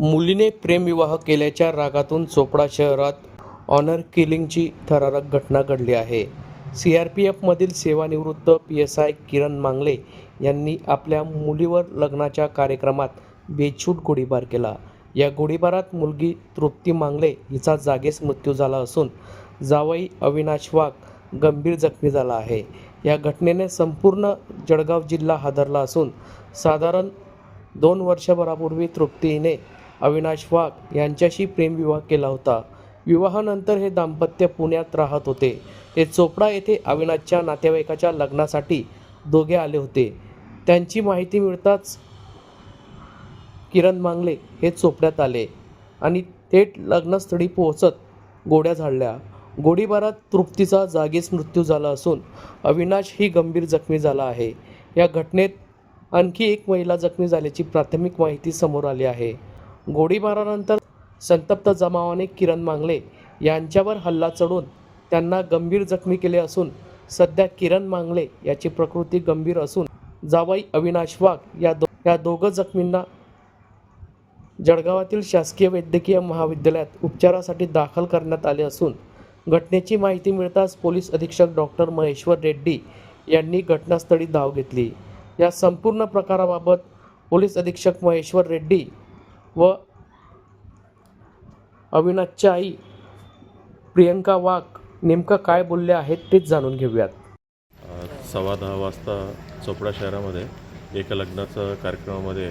मुलीने प्रेमविवाह केल्याच्या रागातून चोपडा शहरात ऑनर किलिंगची थरारक घटना घडली आहे. सी आर पी एफमधील सेवानिवृत्त पी एस आय किरण मांगले यांनी आपल्या मुलीवर लग्नाच्या कार्यक्रमात बेछूट गोळीबार केला. या गोळीबारात मुलगी तृप्ती मांगले हिचा जागेच मृत्यू झाला असून जावई अविनाश वाघ गंभीर जखमी झाला आहे. या घटनेने संपूर्ण जळगाव जिल्हा हादरला असून साधारण दोन वर्षभरापूर्वी तृप्तीने अविनाश वाघ यांच्याशी प्रेमविवाह केला होता. विवाहानंतर हे दाम्पत्य पुण्यात राहत होते. ते चोपडा येथे अविनाशच्या नातेवाईकाच्या लग्नासाठी दोघे आले होते. त्यांची माहिती मिळताच किरण मांगले हे चोपड्यात आले आणि थेट लग्नस्थळी पोहोचत गोड्या झाडल्या. गोडीबारात तृप्तीचा जागीच मृत्यू झाला असून अविनाश ही गंभीर जखमी झाला आहे. या घटनेत आणखी एक महिला जखमी झाल्याची प्राथमिक माहिती समोर आली आहे. गोळीबारानंतर संतप्त जमावाने किरण मांगले यांच्यावर हल्ला चढून त्यांना गंभीर जखमी केले असून सध्या किरण मांगले याची प्रकृती गंभीर असून जावाई अविनाश वाघ या दो या दोघं जखमींना जळगावातील शासकीय वैद्यकीय महाविद्यालयात उपचारासाठी दाखल करण्यात आले असून घटनेची माहिती मिळताच पोलीस अधीक्षक डॉक्टर महेश्वर रेड्डी यांनी घटनास्थळी धाव घेतली. या संपूर्ण प्रकाराबाबत पोलीस अधीक्षक महेश्वर रेड्डी व अविनाशच्या आई प्रियंका वाघ नेमकं काय बोलले आहेत तेच जाणून घेऊयात. सव्वा दहा वाजता चोपडा शहरामध्ये एका लग्नाच्या कार्यक्रमामध्ये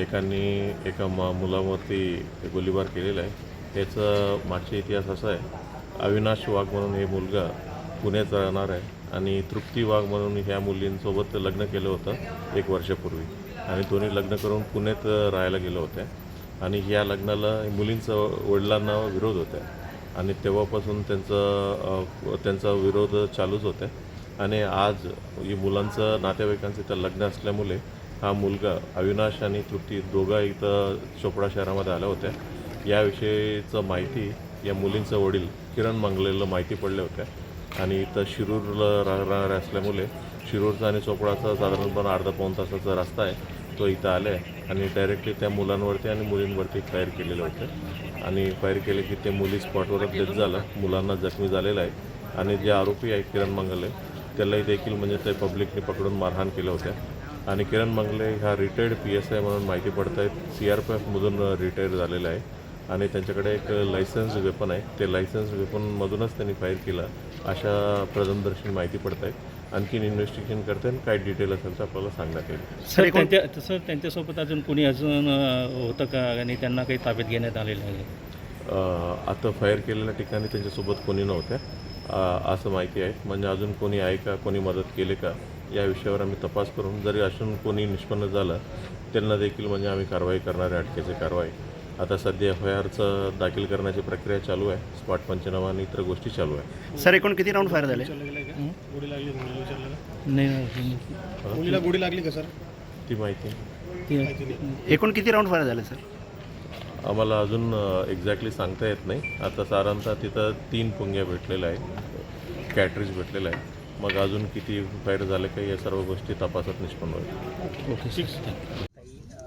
एकांनी एका म मुलावरती गोळीबार केलेला आहे. त्याचा मागचा इतिहास असा आहे अविनाश वाघ म्हणून हे मुलगा पुण्यात राहणार आहे आणि तृप्ती वाघ म्हणून ह्या मुलींसोबत लग्न केलं होतं एक वर्षापूर्वी. आणि दोन्ही लग्न करून पुण्यात राहायला गेलं होत्या आणि या लग्नाला मुलींचं वडिलांना विरोध होता. आणि तेव्हापासून त्यांचं त्यांचा विरोध चालूच होता. आणि आज ही मुलांचं नातेवाईकांचं इथं लग्न असल्यामुळे हा मुलगा अविनाश आणि तृप्ती दोघा इथं चोपडा शहरामध्ये आल्या होत्या. याविषयीचं माहिती या मुलींचं वडील किरण मंगलेला माहिती पडल्या होत्या. आणि इथं शिरूरला राहणारे असल्यामुळे शिरूरचा आणि चोपडाचा साधारणपणे अर्धा पाऊण तासाचा रस्ता आहे. तो इथं आला आहे आणि डायरेक्टली त्या मुलांवरती आणि मुलींवरती फायर केलेलं होतं. आणि फायर केले की ते मुली स्पॉटवरच डेथ झालं. मुलांना जखमी झालेलं आहे. आणि जे आरोपी आहे किरण मंगले त्यालाही देखील म्हणजे ते पब्लिकने पकडून मारहाण केल्या होत्या आणि किरण मंगले ह्या रिटायर्ड पी एस आय म्हणून माहिती पडत आहेत सी आर पी एफमधून रिटायर झालेला आहे. आणि त्यांच्याकडे एक लायसन्स वेपन आहे. ते लायसन्स वेपनमधूनच त्यांनी फायर केला. अशा प्रथमदर्शनी माहिती पडत आहेत आणखीन इन्व्हेस्टिगेशन करते आणि काय डिटेल असेल तर आपल्याला सांगण्यात येईल. सर त्यांच्या तसं त्यांच्यासोबत अजून कोणी अजून होतं का? आणि त्यांना काही ताब्यात घेण्यात आलेलं आहे? अ, आता फायर केलेल्या ठिकाणी त्यांच्यासोबत कोणी नव्हत्या असं माहिती आहे. म्हणजे अजून कोणी आहे का? कोणी मदत केली का? या विषयावर आम्ही तपास करून जरी असून कोणी निष्पन्न झालं त्यांना देखील म्हणजे आम्ही कारवाई करणार आहे अटकेची कारवाई. आता सध्या एफ आय आरचं दाखल करण्याची प्रक्रिया चालू आहे. स्पॉट पंचनामा आणि इतर गोष्टी चालू आहे. सर एकूण किती राऊंड फायर झाले गोळी लागली मुलीला विचारलं नाही नाही, मुलीला गोळी लागली का सर? ती माहिती ती- एकूण किती राऊंड फायर झाले सर? आम्हाला अजून एक्झॅक्टली सांगता येत नाही. आता साधारणतः तिथं तीन पुंग्या भेटलेल्या आहेत. कॅटरीज भेटलेलं आहे मग अजून किती फायर झाले का या सर्व गोष्टी तपासात निष्पन्न होईल. ताई अ,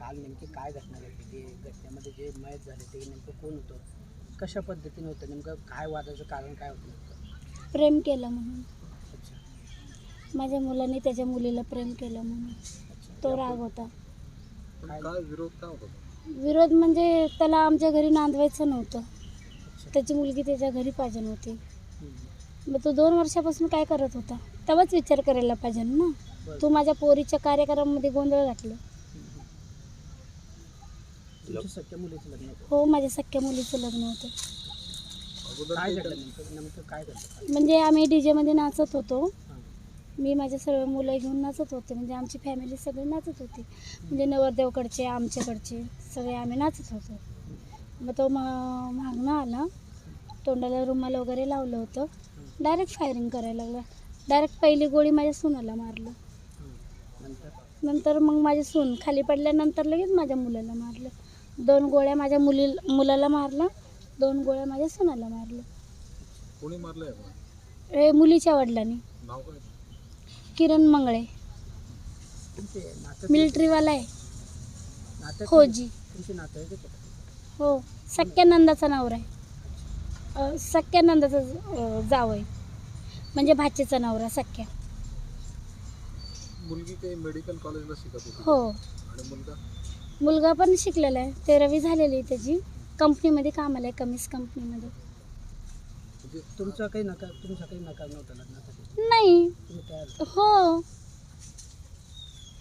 काल नेमकी काय घटना घडली? ते घटनेमध्ये जे मयत झाले ते नेमकं कोण होतं? कशा पद्धतीने होतं? नेमकं काय वादाचं कारण काय होतं? नेमकं प्रेम केलं म्हणून. माझ्या मुलाने त्याच्या मुलीला प्रेम केलं म्हणून. तो राग होता. काय विरोध काय होता? विरोध म्हणजे त्याला आमच्या घरी नांदवायचं नव्हतं. त्याची मुलगी त्याच्या घरी पाहिजे नव्हती मग तो दोन वर्षापासून काय करत होता? तेव्हाच विचार करायला पाहिजे ना. तू माझ्या पोरीच्या कार्यक्रमामध्ये गोंधळ घातलं. तुमच्या सख्या मुलीचं लग्न होतं. हो माझ्या सख्या मुलीचं लग्न होतं. काय घडलं नेमकं? नेमकं काय घडलं? म्हणजे आम्ही डी जेमध्ये नाचत होतो. मी माझे सर्व मुलं घेऊन नाचत होते. म्हणजे आमची फॅमिली सगळी नाचत होती. म्हणजे नवरदेवकडचे आमच्याकडचे सगळे आम्ही नाचत होतो. मग तो मा मागणं आला. तोंडाला रुमाल वगैरे लावलं होतं. डायरेक्ट फायरिंग करायला लागला. डायरेक्ट पहिली गोळी माझ्या सुनाला मारलं. नंतर मग माझी सून खाली पडल्यानंतर लगेच माझ्या मुलाला मारलं. दोन गोळ्या माझ्या मुली मुलाला मारला. दोन गोळ्या माझ्या सुनाला मारलं. कोणी मारलंय? हे मुलीच्या वडिलांनी. किरण मंगळे. मिलिटरीवाला आहे. का? हो सख्या नंदाचा नवरा आहे. अ, सख्या नंदाचा अ, जाव आहे. म्हणजे भाचीचा नवरा सख्या. मुलगी काही मेडिकल कॉलेजला शिकत होती. हो. आणि मुलगा? मुलगा पण शिकलेला आहे. तेरावी झालेली आहे त्याची. कंपनीमध्ये कामाला आहे कमीच कंपनीमध्ये तुमचा काही नकार तुमचा काही नकार नव्हता लग्नासाठी? नाही. तुम्ही तयार होता. हो.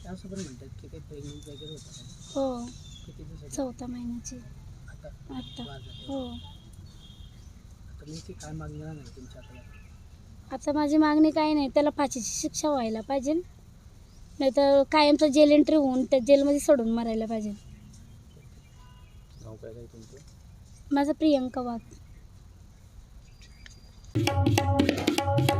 ते असं पण म्हणतात की काही प्रेग्नेंट वगैरे होतं का? हो. किती दिवसाची? चौथ्या महिन्याची. आता झाले. हो. आता नेमकी काय मागणी राहणार तुमच्याकडे? आता माझी मागणी काही नाही. त्याला फाशीची शिक्षा व्हायला पाहिजे. नाही तर कायमचं जेल एंट्री होऊन त्या जेलमध्ये सोडून मारायला पाहिजे. नाव काय काय तुमचं? माझं प्रियंका वाघ. Thank you.